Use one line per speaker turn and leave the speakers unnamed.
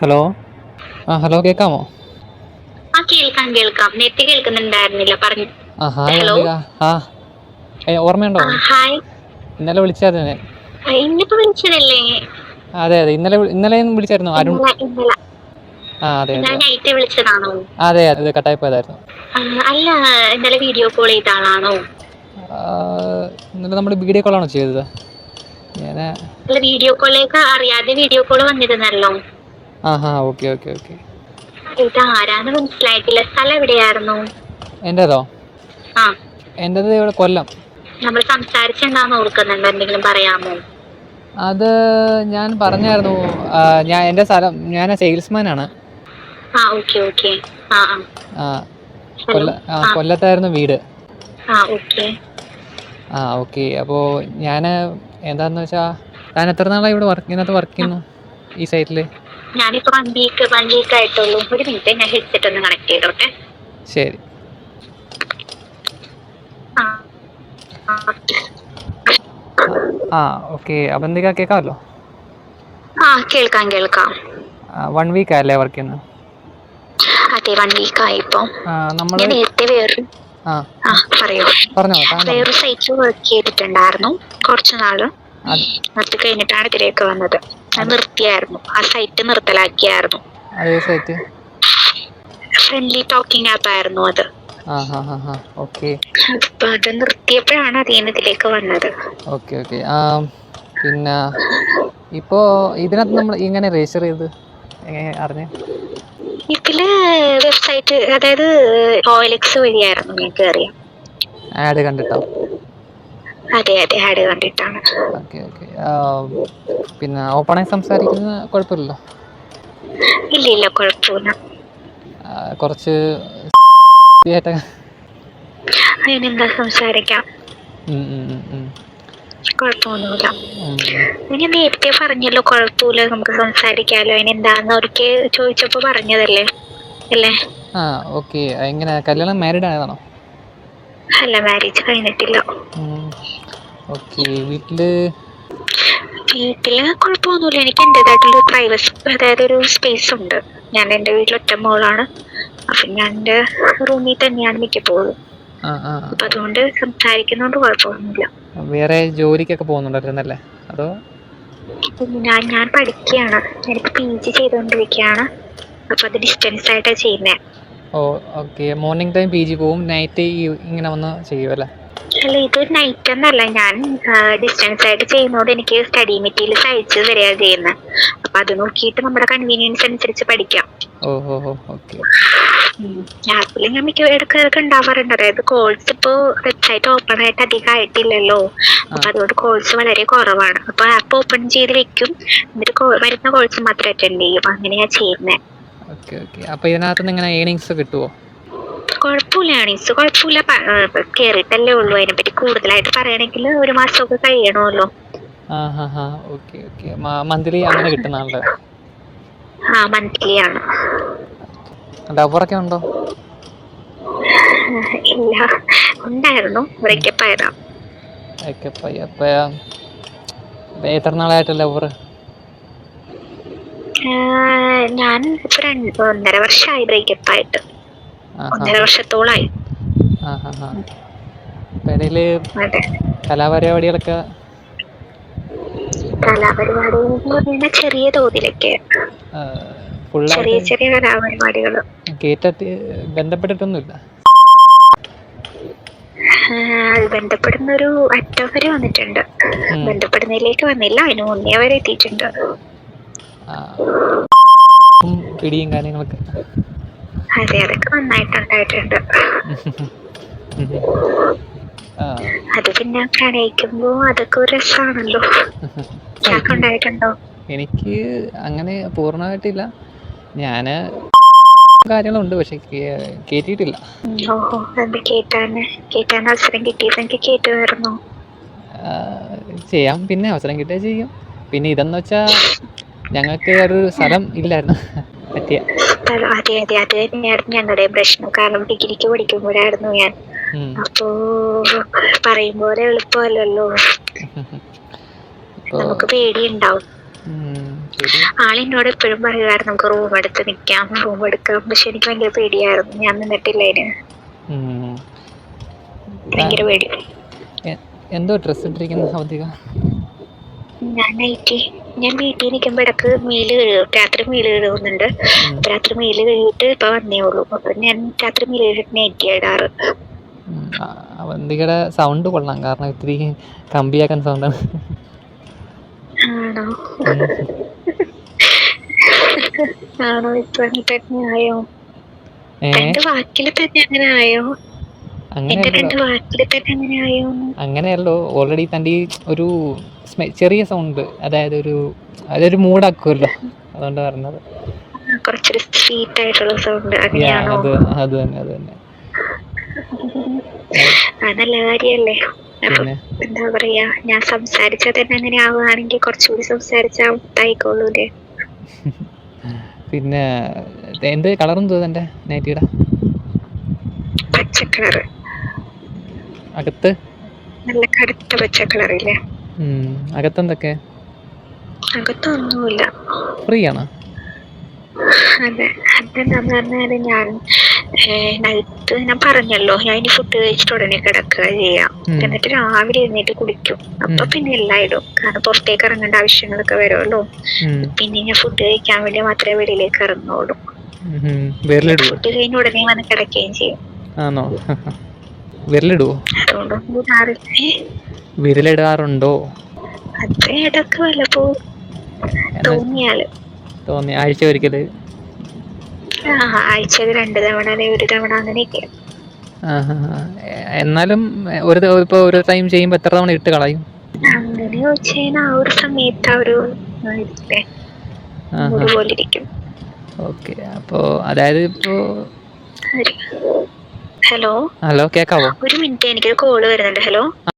Hello? ആ hello കേൾക്കാമോ
ആ കേൾക്കാം കേൾക്കാം. നേരത്തെ കേൾക്കുന്നുണ്ടായിരുന്നില്ല. പറഞ്ഞു.
ആ ഹായ്
ഹലോ.
അംബിക. ആ ഏ, ഓർമ്മയുണ്ടോ?
ഹായ്.
ഇന്നലെ വിളിച്ചായിരുന്നു ഞാൻ.
ഇന്നിപ്പോ വിളിച്ചതല്ലേ?
അതെ അതെ. ഇന്നലെ വി- ഇന്നലെയും വിളിച്ചായിരുന്നു. അരുൺ.
ഇന്നലെ ഇന്നലെ.
ആ അതെ
ഇന്നലെ
അതെ
നൈറ്റ് വിളിച്ചതാണോ?
അതെ അതെ കട്ടായി പോയതായിരുന്നു.
ആ, അല്ല ഇന്നലെ വീഡിയോ കോൾ ചെയ്ത ആളാണോ
ആ, ഇന്നലെ നമ്മൾ വീഡിയോ കോളാണോ ചെയ്തത്? ഞാൻ
അല്ല വീഡിയോ കോളിലേക്ക് അറിയാതെ വീഡിയോ കോൾ വന്നിരുന്നല്ലോ.
ആ ഹാ ഓക്കെ ഓക്കെ ഓക്കെ.
ഇത് ആരാന്ന് മനസ്സിലായിട്ടില്ല. സ്ഥലം എവിടെയായിരുന്നു?
എന്റേതോ
ആ.
എന്റേത് ഇവിടെ കൊല്ലം.
നമ്മൾ സംസാരിച്ചെന്താന്ന് ഓർക്കുന്നുണ്ടോ? എന്തെങ്കിലും പറയാമോ?
അത് ഞാൻ പറഞ്ഞായിരുന്നു ആ, ഞാൻ എന്റെ സ്ഥലം ഞാൻ സെയിൽസ്മാനാണ്.
ആ ഓക്കെ ഓക്കെ. ആ ആ.
ആ കൊല്ല ആ കൊല്ലത്തായിരുന്നു വീട്.
ആ ഓക്കെ.
ആ ഓക്കെ. അപ്പോൾ ഞാൻ എന്താന്ന് വെച്ചാൽ താൻ എത്ര നാളായി ഇവിടെ വർക്ക് ഇതിനകത്ത് വർക്ക് ചെയ്യുന്നു? ഈ സൈറ്റിൽ
ഞാനിപ്പോ വൺ വീക്ക് വൺ വീക്ക് ആയിട്ടുള്ളൂ ഒരു മിനിറ്റ് ഞാൻ ഹെഡ്സെറ്റ് ഒന്ന് കണക്ട് ചെയ്തോട്ടെ.
ശരി.
ആ
ഓക്കെ അപ്പം എന്തൊക്കെ കേൾക്കാമല്ലോ
ആ കേൾക്കാം കേൾക്കാം.
വൺ വീക്ക് ആയല്ലേ വർക്ക് ചെയ്യുന്നത്
അതെ വൺ വീക്ക് ആയിപ്പോ ഞാൻ നേരത്തെ വേറൊരു വേറൊരു സൈറ്റിൽ വർക്ക് ചെയ്തിട്ടുണ്ടായിരുന്നു കുറച്ചു നാൾ.
അത്
കഴിഞ്ഞിട്ടാണ് ഇതിലേക്ക് വന്നത്. അത് നിർത്തിയായിരുന്നു. ആ സൈറ്റ് നിർത്തലാക്കിയായിരുന്നു. ഫ്രണ്ട്ലി ടോക്കിംഗ് ആപ്പ് ആയിരുന്നു അത്. അപ്പൊ അത് നിർത്തിയപ്പോഴാണ് അതീന്ന് ഇതിലേക്ക് വന്നത്.
ഓക്കെ ഓക്കെ പിന്നെ ഇപ്പോ ഇതിനകത്ത് നമ്മൾ ഇങ്ങനെ രജിസ്റ്റർ ചെയ്ത് എങ്ങനെ അറിഞ്ഞേ?
ഇതിൽ വെബ്സൈറ്റ് അതായത് ഓയിലെക്സ് വഴിയായിരുന്നു ഞാൻ കയറിയ
ആഡ് കണ്ടിട്ടോ?
അതെ അതെ ആഡ് കണ്ടിട്ടാണ്.
Okay okay. പിന്നെ ഓപ്പണായി സംസാരിക്കുന്ന കുഴപ്പമില്ലല്ലോ?
ഇല്ല ഇല്ല കുഴപ്പമില്ല.
കുറച്ച്
അതിനെന്താ സംസാരിക്കാം. കുഴപ്പമൊന്നുമില്ല. ഞാൻ നേരത്തെ പറഞ്ഞല്ലോ കുഴപ്പമില്ല നമുക്ക് സംസാരിക്കാലോ. അതിനെന്താന്ന് അവർക്ക് ചോദിച്ചപ്പോ പറഞ്ഞതല്ലേ? അല്ലേ?
ആ ഓക്കെ. എങ്ങനെ? കല്യാണം മാരീഡ് ആയതാണോ?
അല്ല മാരേജ് കഴിഞ്ഞിട്ടില്ല.
ഓക്കെ വീട്ടിൽ
വീട്ടിൽ കുഴപ്പമൊന്നുമില്ല. എനിക്ക് എന്റെതായിട്ടുള്ള പ്രൈവസി അതായത് ഒരു സ്പേസ് ഉണ്ട്. ഞാൻ എന്റെ വീട്ടിൽ ഒറ്റ മോളാണ്. അപ്പൊ ഞാൻ എന്റെ റൂമിൽ തന്നെയാണ് മിക്കപ്പോഴും. അപ്പൊ അതുകൊണ്ട് സംസാരിക്കുന്നതുകൊണ്ട് കുഴപ്പമൊന്നുമില്ല.
വേറെ ജോലിക്കൊക്കെ പോകുന്നുണ്ടായിരുന്നല്ലേ? അതോ?
ഞാൻ ഞാൻ പഠിക്കുകയാണ്. ഞാനിപ്പോ പി ജി ചെയ്തുകൊണ്ടിരിക്കുകയാണ്. അപ്പൊ അത് ഡിസ്റ്റൻസ് ആയിട്ടാണ് ചെയ്യുന്നത്
ഓ okay. Morning time P G പോവും നൈറ്റ് ഇങ്ങനെ വന്ന് ചെയ്യുമല്ലേ
അല്ല ഇത് നൈറ്റ് എന്നല്ല. ഞാൻ ഡിസ്റ്റൻസ് ആയിട്ട് ചെയ്യുന്നതുകൊണ്ട് എനിക്ക് സ്റ്റഡി മെറ്റീരിയൽസ് അയച്ചു തരിക ചെയ്യുന്നത് അപ്പൊ അത് നോക്കിയിട്ട് നമ്മുടെ കൺവീനിയൻസ് അനുസരിച്ച് പഠിക്കാം. ആപ്പിൽ ഞാൻ മിക്ക ഇടയ്ക്കൊക്കെ ഉണ്ടാവാറുണ്ട്. അതായത് കോഴ്സ് ഇപ്പോ വെബ്സൈറ്റ് ഓപ്പൺ ആയിട്ട് അധികം ആയിട്ടില്ലല്ലോ അപ്പൊ അതുകൊണ്ട് കോഴ്സ് വളരെ കുറവാണ്. അപ്പൊ ആപ്പ് ഓപ്പൺ ചെയ്ത് വെക്കും. എന്നിട്ട് വരുന്ന കോഴ്സ് മാത്രം അറ്റൻഡ് ചെയ്യും. അങ്ങനെയാ ചെയ്യുന്നത്
ഓക്കെ ഓക്കെ. അപ്പോൾ ഇതിനകത്ത് ഏണിങ്സ് കിട്ടുമോ
കുഴപ്പമില്ല ഏണിങ്സ് കുഴപ്പമില്ല. കേറിട്ടല്ലേ ഉള്ളു അതിനെ പറ്റി ഉള്ളൂ. അതിനെപ്പറ്റി കൂടുതലായിട്ട് പറയണമെങ്കിൽ ഒരു മാസമൊക്കെ കഴിയണമല്ലോ.
മന്ത്ലി അങ്ങനെ കിട്ടുന്നതാണല്ലേ
ആ മന്ത്ലി ആണ്.
ഡബറൊക്കെ ഉണ്ടോ?
ഇല്ല. ഉണ്ടായിരുന്നു. ബ്രേക്കപ്പ് ആയതാ.
ഒക്കെ ആയി. അപ്പം എത്ര നാളായിട്ട് ലവർ
ഞാൻ ഇപ്പൊ രണ്ട് ഒന്നര വർഷമായി ബ്രേക്കപ്പ് ആയിട്ട്. ഒന്നര വർഷത്തോളായി
കലാപരിപാടികളൊക്കെ?
കലാപരിപാടി ചെറിയ തോതിലൊക്കെ. ചെറിയ ചെറിയ കലാപരിപാടികൾ
ബന്ധപ്പെട്ടിട്ടൊന്നുമില്ല?
ബന്ധപ്പെടുന്ന ഒരു അറ്റം വരെ വന്നിട്ടുണ്ട്. ബന്ധപ്പെടുന്നതിലേക്ക് വന്നില്ല. അതിന് മുന്നേ വരെ എത്തിയിട്ടുണ്ട്.
പിടിയും കാര്യങ്ങളൊക്കെ.
അതെ അതൊക്കെ നന്നായിട്ടുണ്ടായിട്ടുണ്ട്. അത് പിന്നെ പ്രണയിക്കുമ്പോ അതൊക്കെ ഒരു രസമാണല്ലോ ഉണ്ടായിട്ടുണ്ടോ?
എനിക്ക് അങ്ങനെ പൂർണമായിട്ടില്ല. ഞാൻ കാര്യങ്ങളുണ്ട് പക്ഷെ
കേട്ടിട്ടില്ല. ഓഹോ അത് കേട്ടാന് കേട്ടാൻ അവസരം കിട്ടിയത് കേട്ടുമായിരുന്നു.
ചെയ്യാം പിന്നെ അവസരം കിട്ടിയാൽ ചെയ്യും. പിന്നെ ഇതെന്ന് വെച്ചാൽ ഞങ്ങൾക്ക് ഒരു സ്ഥലം ഇല്ലായിരുന്നു. പറ്റിയ
അതെ അതെ അത് തന്നെയായിരുന്നു ഞങ്ങളുടെ പ്രശ്നം. കാരണം ഡിഗ്രിക്ക് പഠിക്കുമ്പോഴായിരുന്നു ഞാൻ. അപ്പോ പറയും പോലെ എളുപ്പമല്ലല്ലോ നമുക്ക് പേടിയുണ്ടാവും. ആളെന്നോട് എപ്പോഴും പറയുമായിരുന്നു നമുക്ക് റൂം എടുത്ത് നിക്കാം റൂം എടുക്കാം. പക്ഷെ എനിക്ക് ഭയങ്കര പേടിയായിരുന്നു. ഞാൻ നിന്നിട്ടില്ല അതിന്. ഭയങ്കര പേടി.
എന്തോ ഡ്രസ് ഇട്ടിരിക്കുന്ന
ഞാൻ നൈറ്റ് ഞാൻ വീട്ടിൽ നിൽക്കുമ്പോൾ ഇടയ്ക്ക് മീൽ കഴുകും. രാത്രി മീൽ കഴുകുന്നുണ്ട്. രാത്രി മീൽ കഴുകിയിട്ട് ഇപ്പൊ വന്നേ ഉള്ളൂ. അപ്പൊ ഞാൻ രാത്രി മീൽ കഴുകിട്ട് നൈറ്റ് ഇടാറ്.
അവന്തികയുടെ സൗണ്ട് കൊള്ളാം. കാരണം ഇത്തിരി കമ്പിയാക്കാൻ സൗണ്ടാണ്
ആണോ. ആണോ? ഇപ്പൊ ആയോ? എന്റെ വാക്കിൽ തന്നെ അങ്ങനെ ആയോ?
അങ്ങനെയല്ലോ. ഓൾറെഡി തന്റെ ഈ ഒരു ചെറിയ സൗണ്ട് അതായത് ഒരു അതൊരു മൂടാക്കുമല്ലോ അതുകൊണ്ട് പറഞ്ഞത്.
കുറച്ചൊരു സ്വീറ്റ് ആയിട്ടുള്ള സൗണ്ട്
Yeah,
അങ്ങനെയാണോ
അത് അത് തന്നെ അത് തന്നെ.
അത് കാര്യല്ലേ.
പിന്നെ?
എന്താ പറയാ ഞാൻ സംസാരിച്ചാൽ തന്നെ അങ്ങനെ ആവുകയാണെങ്കിൽ കുറച്ചുകൂടി സംസാരിച്ചാൽ ഇതായിക്കോളൂലേ
പിന്നെ എന്ത് കളറും എന്തോ തന്റെ നൈറ്റിയുടെ?
പച്ചക്കളറ്.
അകത്ത്?
നല്ല കടുത്ത പച്ചക്കളറില്ലേ
ഉം, അകത്തെന്തൊക്കെ?
അകത്തൊന്നുമില്ല.
ഫ്രീ ആണോ
അതെ. അതെന്താന്ന് പറഞ്ഞാൽ ഞാൻ നൈറ്റ് ഞാൻ പറഞ്ഞല്ലോ ഞാൻ ഇനി ഫുഡ് കഴിച്ചിട്ട് ഉടനെ കിടക്കുക ചെയ്യാം. എന്നിട്ട് രാവിലെ എഴുന്നേറ്റ് കുളിക്കും. അപ്പൊ പിന്നെ എല്ലാം ഇടും കാരണം പുറത്തേക്ക് ഇറങ്ങേണ്ട ആവശ്യങ്ങളൊക്കെ വരുമല്ലോ. പിന്നെ ഞാൻ ഫുഡ് കഴിക്കാൻ വേണ്ടി മാത്രമേ വെളിയിലേക്ക് ഇറങ്ങുള്ളൂ. ഫുഡ് കഴിഞ്ഞ ഉടനെ വന്ന് കിടക്കുകയും ചെയ്യും.
ആണോ? വിരലിടുവോ? വിരലിടാറുണ്ടോ? തോന്നി. ആഴ്ച
ഒരിക്കൽ? ആഴ്ചയിൽ രണ്ട് തവണ ഒരു തവണ അങ്ങനെയൊക്കെ.
എന്നാലും ഒരു ഇപ്പോ ഒരു ടൈം ചെയ്യുമ്പോ എത്ര തവണ ഇട്ട് കളയും?
അങ്ങനെ ആ ഒരു സമയത്ത് ആ ഒരു ഇരിക്കും.
ഓക്കെ. അപ്പോ അതായത് ഇപ്പോ
ഹലോ
ഹലോ കേക്കാവോ?
ഒരു മിനിറ്റ് എനിക്കൊരു കോൾ വരുന്നുണ്ട്. ഹലോ